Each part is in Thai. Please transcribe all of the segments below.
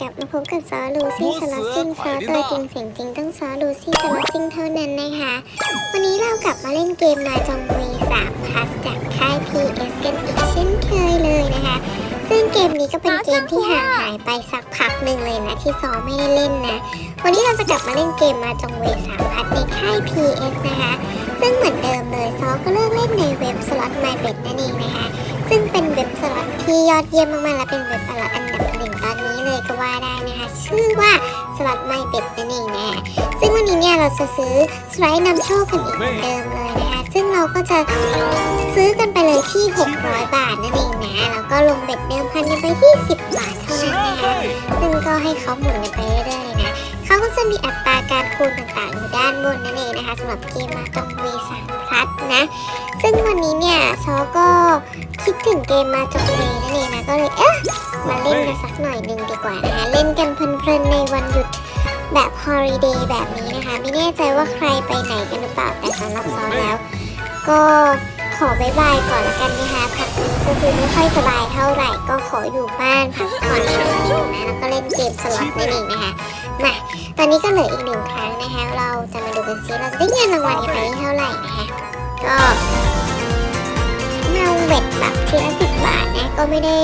กลับมาพบกับซอลูซี่สล็อตซิงซอตัวจริงเสียงจริงต้องซอลูซี่สล็อตซิงเท่านั้นนะคะ วันนี้เรากลับมาเล่นเกมมาจงวี3 plus จากค่าย PS กันอีกเช่นเคยเลยนะคะ ซึ่งเกมนี้ก็เป็นเกมที่ห่างหายไปสักพักหนึ่งเลยนะที่ซอไม่ได้เล่นนะ วันนี้เราจะกลับมาเล่นเกมมาจงวี3 plus ในค่าย PS นะคะ ซึ่งเหมือนเดิมเลยซอก็เลือกเล่นในเว็บสล็อต MyBet นั่นเองนะคะ ซึ่งเป็นเว็บสล็อตที่ยอดเยี่ยมมากๆและเป็นเว็บสล็อตอันดับหนึ่งตอนนี้ เลยก็ว่าได้นะคะชื่อว่าสล็อตไม่เป็ดนั่นเองนะซึ่งวันนี้เนี่ยเราจะซื้อสไลด์นำโชคกันอีกเหมือนเดิมเลยนะคะ ซึ่งเราก็จะซื้อกันไปเลยที่ 600 บาทนั่นเองนะแล้วก็ลงเบ็ดเดิมพันกันไปที่ 10 บาทเท่านั้นนะคะซึ่งก็ให้เขาหมุนกันไปเรื่อยๆนะเขาก็จะมีอัตราการคูณต่างๆอยู่ด้านบนนั่นเองนะคะสำหรับเกมมาตรง V3 Plus นะ ซึ่งวันนี้เนี่ยซอก็คิดถึงเกมมาจบเลยนั่นเองนะก็เลยเอ๊ะ มาเล่นกันสักหน่อยหนึ่งดีกว่านะคะ เล่นกันเพลินๆในวันหยุดแบบฮอลิเดย์แบบนี้นะคะ ไม่แน่ใจว่าใครไปไหนกันหรือเปล่าแต่สำหรับซอแล้ว ก็ขอบายบายก่อนละกันนะคะพักนี้ก็คือไม่ค่อยสบายเท่าไหร่ก็ขออยู่บ้านพักผ่อนหน่อยนะแล้วก็เล่นเกมสล็อตนั่นเองนะคะมาตอนนี้ก็เหลืออีกหนึ่งครั้งนะคะ เราจะมาดูกันซิเราจะได้เงินรางวัลกันไปเท่าไหร่นะคะก็มาเบ็ดแบบทีละสิบบาทนะก็ไม่ได้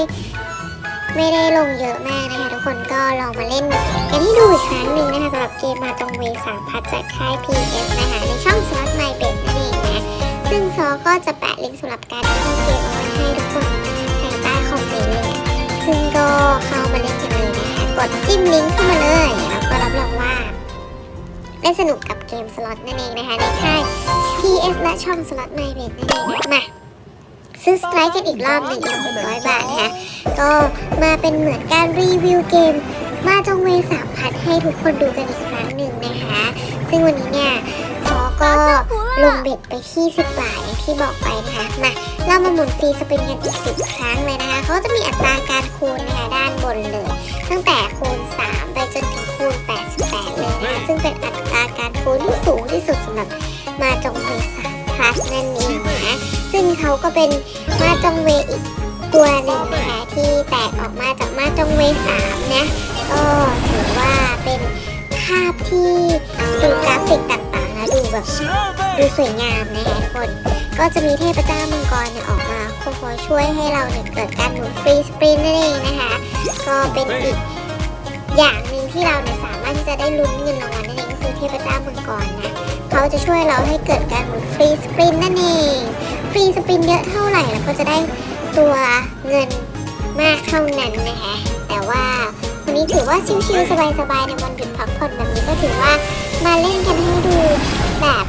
ไม่ได้ลงเยอะมากนะคะทุกคนก็ลองมาเล่นกันให้ดูอีกครั้งหนึ่งนะคะสำหรับเกมมาตรงเวสามพัดจากค่าย PS นะคะในช่องสล็อตไมเบ็ดนั่นเองนะซึ่งซอก็จะแปะลิงก์สำหรับการเข้าเกมเอาไว้ให้ทุกคนในใต้คอมเมนต์เลยนะซึ่งก็เข้ามาเล่นกันเลยนะคะกดจิ้มลิงก์เข้ามาเลยแล้วก็รับรองว่าได้สนุกกับเกมสล็อตนั่นเองนะคะในค่าย PS และช่องสล็อตไมเบ็ดนั่นเองนะมา ซื้อสไลด์กันอีกรอบหนึ่งอีก600 บาทนะคะ ก็มาเป็นเหมือนการรีวิวเกม มาจงเวสามพัดให้ทุกคนดูกันอีกครั้งหนึ่งนะคะ ซึ่งวันนี้เนี่ยซอก็ลงเบ็ดไปที่10บาทอย่างที่บอกไปนะคะมาเรามาหมุนฟรีสปินกันอีก10ครั้งเลยนะคะเขาจะมีอัตราการคูณนะคะด้านบนเลย ตั้งแต่คูณ 3 ไปจนถึงคูณ 88 เลยนะคะซึ่งเป็นอัตราการคูณที่สูงที่สุดสำหรับมาจงเวสามพัดนั่นเองนะซึ่งเขาก็เป็น อีกตัวหนึ่งนะคะที่แตกออกมาจากมาจงเวสามนะก็ถือว่าเป็นภาพที่ดูกราฟิกต่างๆแล้วดูแบบดูสวยงามนะคะทุกคนก็จะมีเทพเจ้ามังกรเนี่ยออกมาคอยช่วยให้เราเนี่ยเกิดการหมุนฟรีสปรินนั่นเองนะคะ ก็เป็นอีกอย่างหนึ่งที่เราเนี่ยสามารถที่จะได้ลุ้นเงินรางวัลนั่นเองก็คือเทพเจ้ามังกรนะเขาจะช่วยเราให้เกิดการหมุนฟรีสปรินนั่นเอง ฟรีสปรินเยอะเท่าไหร่เราก็จะได้ตัวเงินมากเท่านั้นนะคะ แต่ว่าวันนี้ถือว่าชิวๆสบายๆในวันหยุดพักผ่อนแบบนี้ก็ถือว่ามาเล่นกันให้ดูแบบ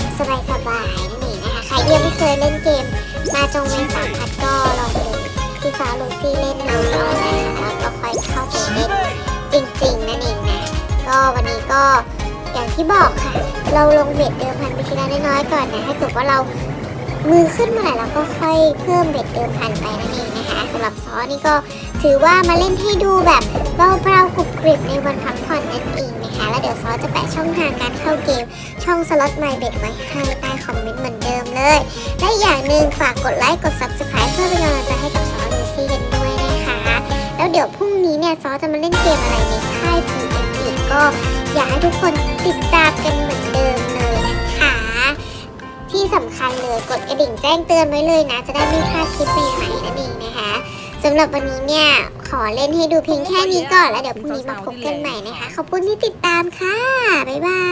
สบายๆนั่นเองนะคะ ใครยังไม่เคยเล่นเกมมาจงเวนสามพัดก็ลองดูพี่ซาลูซี่เล่นดูก่อนนะคะแล้วก็ค่อยเข้าไปเล่นจริงๆนั่นเองนะ ก็วันนี้ก็อย่างที่บอกค่ะ เราลงเบ็ดเดิมพันไปทีละน้อยๆก่อนนะถ้าเกิดว่าเรา มือขึ้นเมื่อไหร่เราก็ค่อยเพิ่มเบ็ดเดิมพันไปนั่นเองนะคะสำหรับซอนี่ก็ถือว่ามาเล่นให้ดูแบบเบาๆกรุบกริบในวันพักผ่อนนั่นเองนะคะ แล้วเดี๋ยวซอจะแปะช่องทางการเข้าเกม ช่องสล็อตไมเบ็ดไว้ให้ใต้คอมเมนต์เหมือนเดิมเลย และอย่างหนึ่งฝากกดไลค์กด subscribe เพื่อเป็นกำลังใจให้กับซอลูซี่กันด้วยนะคะ แล้วเดี๋ยวพรุ่งนี้เนี่ยซอจะมาเล่นเกมอะไรในค่าย PS อีกก็อยากให้ทุกคน ดิ่งแจ้งเตือนไว้เลยนะ จะได้ไม่พลาดคลิปใหม่ๆนั่นเองนะคะสำหรับวันนี้เนี่ย ขอเล่นให้ดูเพียงแค่นี้ก่อนแล้วเดี๋ยวพรุ่งนี้มาพบกันใหม่นะคะ ขอบคุณที่ติดตามค่ะ บ๊ายบาย